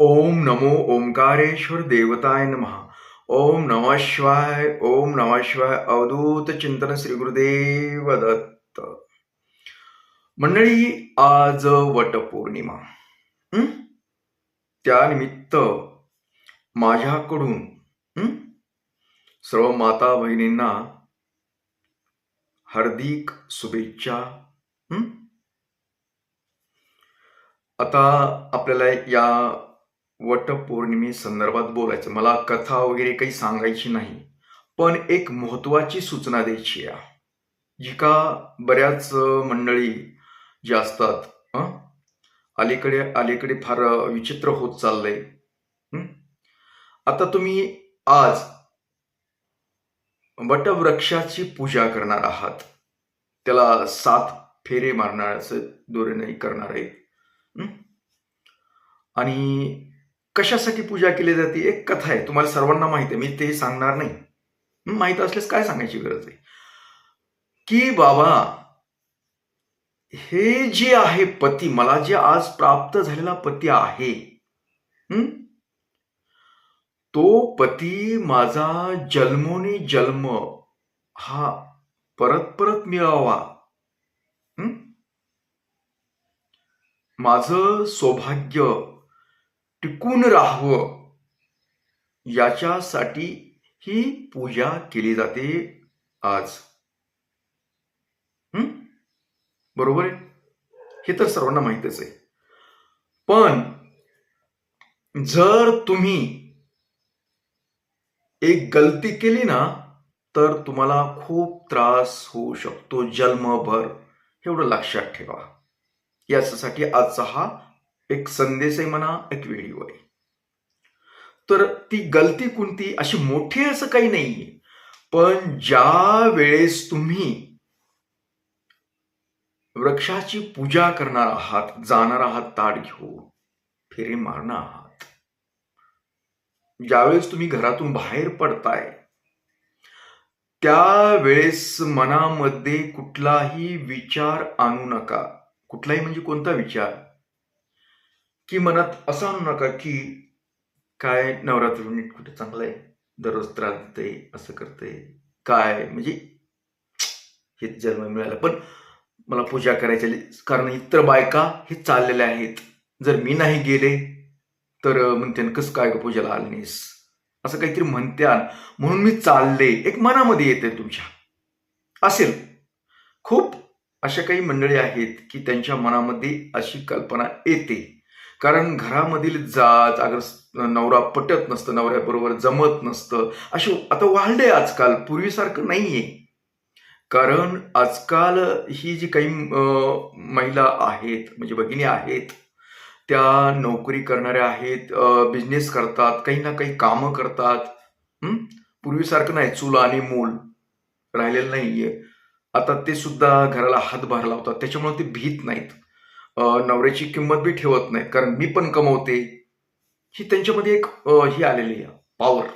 ओम नमो ओंकारेश्वर देवताय नमः। ओम नमः शिवाय ओम नमः शिवाय अवधूत चिंतन श्री गुरुदेव दत्त। मंडळी आज वटपौर्णिमा। त्यानिमित्त माझ्याकडून सर्व माता बहिणींना हार्दिक शुभेच्छा आता आपल्याला या वटपौर्णिमे संदर्भात बोलायचं. मला कथा वगैरे काही सांगायची नाही. पण एक महत्वाची सूचना द्यायची आहे. जी का बऱ्याच मंडळी ज्या असतात अलीकडे अलीकडे फार विचित्र होत चाललंय. आता तुम्ही आज वटवृक्षाची पूजा करणार आहात. त्याला सात फेरे मारणार असं दोरे करणार आहे आणि कशासाठी पूजा केली जाते? एक कथा आहे. तुम्हाला सर्वांना माहिती आहे. मी ते सांगणार नाही. माहीत असल्यास काय सांगायची गरज आहे? की बाबा हे जे आहे पती मला जे आज प्राप्त झालेला पती आहे तो पती माझा जन्मोनी जन्म हा परत परत मिळावा माझं सौभाग्य टिकून राहावं. याच्यासाठी ही पूजा केली जाते आज. बरोबर आहे? हे तर सर्वांना माहितच आहे. पण जर तुम्ही एक गलती केली ना तर तुम्हाला खूप त्रास होऊ शकतो जन्मभर. एवढं लक्षात ठेवा. याच्यासाठी आजचा हा एक संदेश आहे म्हणा एक व्हिडिओ आहे. तर ती गलती कोणती? अशी मोठी असं काही नाहीये. पण ज्या वेळेस तुम्ही वृक्षाची पूजा करणार आहात जाणार आहात ताट घेऊन फेरे मारणार आहात. ज्यावेळेस तुम्ही घरातून बाहेर पडताय त्यावेळेस मनामध्ये कुठलाही विचार आणू नका. कुठलाही म्हणजे कोणता विचार? की मनात असं आणू नका की काय नवरात्र नीट कुठे चांगलं आहे दररोज त्रास देते असं करते काय? म्हणजे हे जन्म मिळाला. पण मला पूजा करायची कारण इतर बायका हे चाललेल्या आहेत. जर मी नाही गेले तर म्हणते कसं काय ग पूजेला आलनीस असं काहीतरी म्हणत्या म्हणून मी चालले. एक मनामध्ये येते तुमच्या. असेल. खूप अशा काही मंडळी आहेत की त्यांच्या मनामध्ये अशी कल्पना येते. कारण घरामधील जात अगर नवरा पटत नसतं नवऱ्याबरोबर जमत नसतं असे आता वाढले आजकाल. पूर्वीसारखं नाहीये. कारण आजकाल ही जी काही महिला आहेत म्हणजे भगिनी आहेत त्या नोकरी करणाऱ्या आहेत बिझनेस करतात काही ना काही कामं करतात. पूर्वीसारखं नाही चूल आणि मूल राहिलेलं नाहीये. आता ते सुद्धा घराला हातभार लावतात त्याच्यामुळे ते भीत नाहीत. नवऱ्याची किंमत बी ठेवत नाहीत. कारण मी पण कमवते. ही त्यांच्यामध्ये एक ही आलेली आहे. पॉवर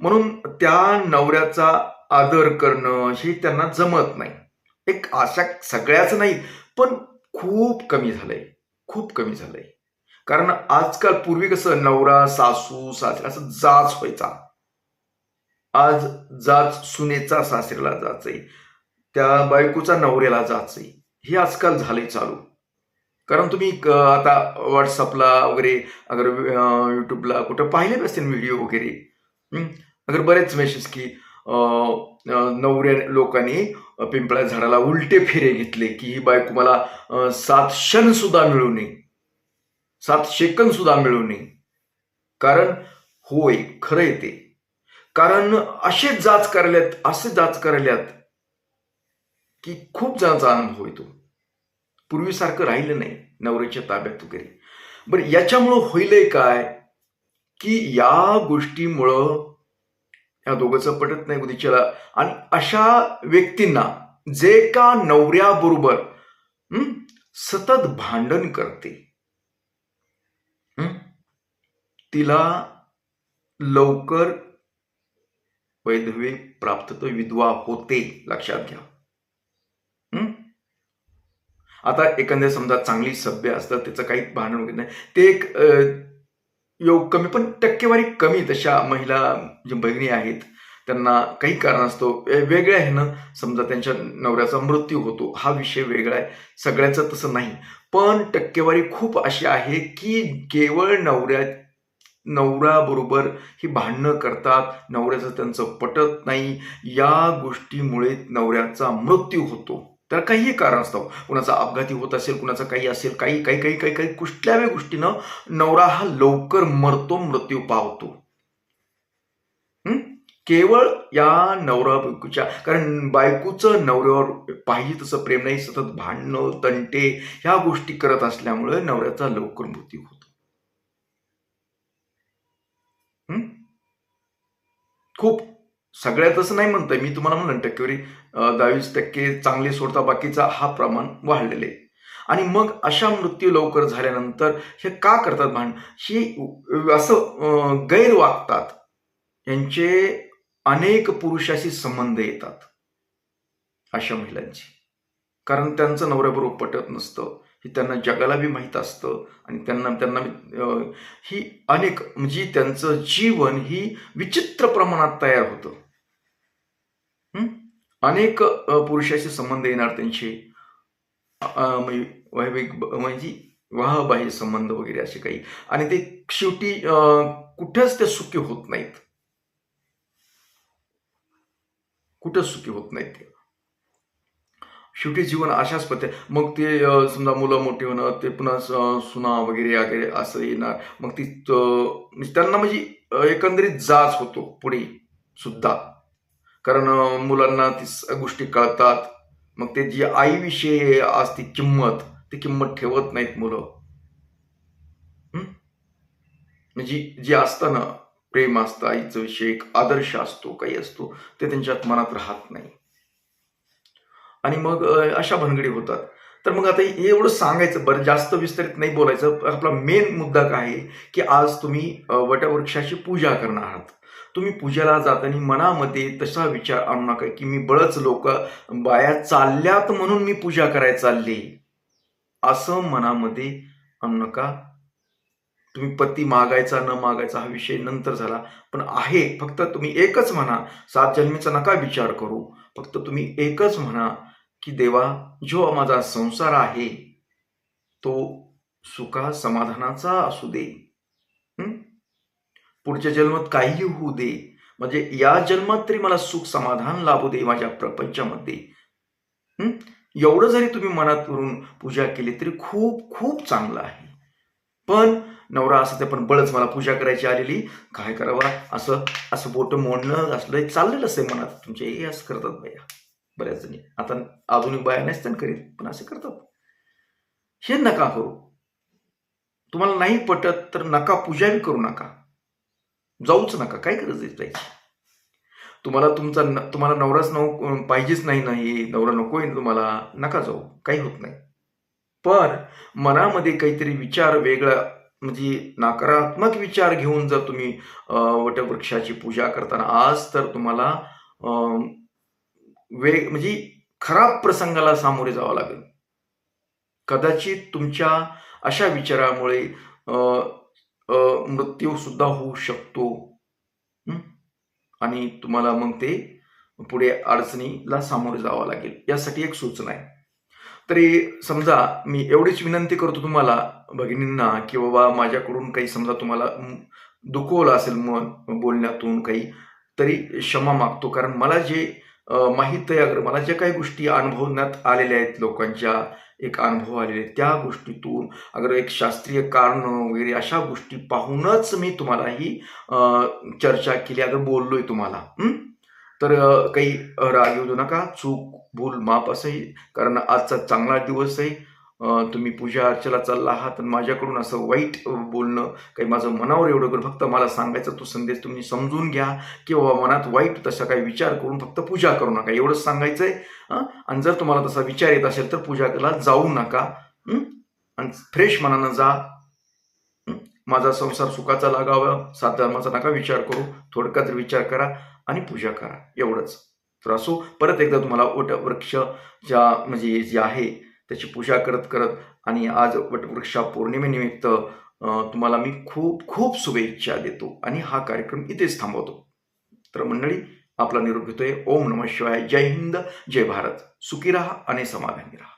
म्हणून त्या नवऱ्याचा आदर करणं हे त्यांना जमत नाही. एक अशा सगळ्याच नाही पण खूप कमी झालंय. खूप कमी झालंय. कारण आजकाल पूर्वी कसं नवरा सासू सासरा असं जाच व्हायचा. आज जाच सुनेचा सासऱ्याला आहे त्या बायकोचा नवऱ्याला जाचय. हे आजकाल झालंय चालू. कारण तुम्ही आता व्हॉट्सअपला वगैरे अगर यूट्यूबला कुठं पाहिले असतील व्हिडिओ वगैरे अगर बरेच मेसेज की नवऱ्या लोकांनी पिंपळ्या झाडाला उलटे फेरे घेतले की ही बायको मला सात क्षण सुद्धा मिळू नये. सात सेकंद सुद्धा मिळू नये. कारण होय खरं आहे ते. कारण असे जाच करायल्यात असे जाच करायल्यात की खूप जणांचा अनुभव येतो. पूर्वीसारखं राहिलं नाही नवऱ्याच्या ताब्यात वगैरे. बरं याच्यामुळं होईलय काय? की या गोष्टीमुळं या दोघंचं पटत नाही उद्याच्याला आणि अशा व्यक्तींना जे का नवऱ्याबरोबर सतत भांडण करते तिला लवकर वैधव्य प्राप्त तो विधवा होते लक्षात घ्या. आता एखाद्या समजा चांगली सभ्य असतात त्याचं काही भांडण वगैरे नाही. ते एक योग कमी पण टक्केवारी कमी तशा महिला जे बहिणी आहेत त्यांना काही कारणास्तव असतो. वेगळ्या ह्यानं समजा त्यांच्या नवऱ्याचा मृत्यू होतो हा विषय वेगळा आहे. सगळ्यांचं तसं नाही. पण टक्केवारी खूप अशी आहे की केवळ नवऱ्या नवऱ्याबरोबर ही भांडणं करतात नवऱ्याचं त्यांचं पटत नाही. या गोष्टीमुळे नवऱ्याचा मृत्यू होतो. तर काहीही कारण असतं. कुणाचा अपघाती होत असेल कुणाचा काही असेल काही काही काही काही काही कुठल्याही गोष्टीनं नवरा हा लवकर मरतो मृत्यू पावतो. केवळ या नवरा बायकोच्या कारण बायकोचं नवऱ्यावर पाहिजे तसं प्रेम नाही सतत भांडणं तंटे ह्या गोष्टी करत असल्यामुळे नवऱ्याचा लवकर मृत्यू होतो. खूप सगळ्यात असं नाही म्हणतोय मी तुम्हाला म्हणलं टक्केवारी दहावीस टक्के चांगले सोडता बाकीचा हा प्रमाण वाढलेले. आणि मग अशा मृत्यू लवकर झाल्यानंतर हे का करतात भांड ही असं गैर वागतात यांचे अनेक पुरुषाशी संबंध येतात. अशा महिलांची. कारण त्यांचं नवऱ्याबरोबर पटत नसतं. हे त्यांना जगाला बी माहीत असतं. आणि त्यांना त्यांना ही अनेक म्हणजे त्यांचं जीवन ही विचित्र प्रमाणात तयार होतं. अनेक पुरुषाचे पुरुषाशी संबंध येणार त्यांचे. म्हणजे वैवाहिक म्हणजे विवाहबाह्य संबंध वगैरे असे काही. आणि ते शेवटी कुठंच ते सुखी होत नाहीत. कुठंच सुखी होत नाहीत ते शेवटी जीवन अशाच पद्धती. मग ते समजा मुलं मोठी होणं ते पुन्हा सुना वगैरे वगैरे असं येणार. मग ती म्हणजे त्यांना म्हणजे एकंदरीत जाच होतो पुढे सुद्धा. कारण मुलांना ती गोष्टी कळतात. मग ते जी आईविषयी असते किंमत ती किंमत ठेवत नाहीत मुलं. म्हणजे जे असतं ना प्रेम असतं आईचं विषय एक आदर्श असतो काही असतो ते त्यांच्यात मनात राहत नाही. आणि मग अशा भानगडी होतात. तर मग आता हे एवढं सांगायचं बरं जास्त विस्तारित नाही बोलायचं आपला मेन मुद्दा काय आहे की आज तुम्ही वटवृक्षाची पूजा करणार आहात. तुम्ही पूजेला जाताना मनामध्ये तसा विचार आणू नका की मी बळच लोक बाया चालल्यात म्हणून मी पूजा करायला चालले. असं मनामध्ये आणू नका. तुम्ही पती मागायचा न मागायचा हा विषय नंतर झाला. पण आहे फक्त तुम्ही एकच म्हणा सात जन्मीचा नका विचार करू. फक्त तुम्ही एकच म्हणा की देवा जो माझा संसार आहे तो सुखा समाधानाचा असू दे. पुढच्या जन्मात काहीही होऊ दे म्हणजे या जन्मात तरी मला सुख समाधान लाभू दे माझ्या प्रपंचामध्ये. एवढं जरी तुम्ही मनात करून पूजा केली तरी खूप खूप चांगलं आहे. पण नवरा असं ते पण बळच मला पूजा करायची आलेली. काय करावा? असं असं बोट मोडणं असलं चाललेलं असं मनात. तुमचे हे असं करतात बाया बऱ्याच जणी. आता आधुनिक बाया नसतात करीत पण असे करतात. हे नका करू. तुम्हाला नाही पटत तर नका पूजा करू नका. जाऊच नका काय गरज आहे जायची तुम्हाला तुमचा न- तुम्हाला नवराच नव पाहिजेच नाही नाही नवरा नकोय तुम्हाला नका जाऊ काही होत नाही. पण मनामध्ये काहीतरी विचार वेगळा म्हणजे नकारात्मक विचार घेऊन जर तुम्ही वटवृक्षाची पूजा करताना आज तर तुम्हाला वेग म्हणजे खराब प्रसंगाला सामोरे जावं लागेल. कदाचित तुमच्या अशा विचारामुळे मृत्यू सुद्धा होऊ शकतो. आणि तुम्हाला मग ते पुढे अडचणीला सामोरे जावं लागेल. यासाठी एक सूचना आहे. तरी समजा मी एवढीच विनंती करतो तुम्हाला भगिनींना की बाबा माझ्याकडून काही समजा तुम्हाला दुखवलं असेल मन बोलण्यातून काही तरी क्षमा मागतो. कारण मला जे माहीत आहे अगर मला ज्या काही गोष्टी अनुभवण्यात आलेल्या आहेत लोकांच्या एक अनुभव आलेले त्या गोष्टीतून अगर एक शास्त्रीय कारण वगैरे अशा गोष्टी पाहूनच मी तुम्हाला ही चर्चा केली. अगर बोललोय तुम्हाला. तर काही राग येऊ देऊ नका. चूक भूल माप असंही. कारण आजचा चांगला दिवस आहे तुम्ही पूजा अर्चेला चालला आहात आणि माझ्याकडून असं वाईट बोलणं काही माझं मनावर एवढं करून फक्त मला सांगायचा तो संदेश तुम्ही समजून घ्या. किंवा मनात वाईट तसा काही विचार करून फक्त पूजा करू नका. एवढंच सांगायचं आहे आणि जर तुम्हाला तसा विचार येत असेल तर पूजा जाऊ नका. आणि फ्रेश मनानं जा. माझा संसार सुखाचा लागावा. सात धर्माचा नका विचार करू. थोडका तर विचार करा आणि पूजा करा. एवढंच. तर असो परत एकदा तुम्हाला वट वृक्ष ज्या म्हणजे जे आहे त्याची पूजा करत करत आणि आज वटवृक्षा पौर्णिमेनिमित्त तुम्हाला मी खूप खूप शुभेच्छा देतो आणि हा कार्यक्रम इथेच थांबवतो. तर मंडळी आपला निरोप घेतोय. ओम नम शिवाय. जय हिंद. जय भारत. सुखी राहा आणि समाधानी राहा.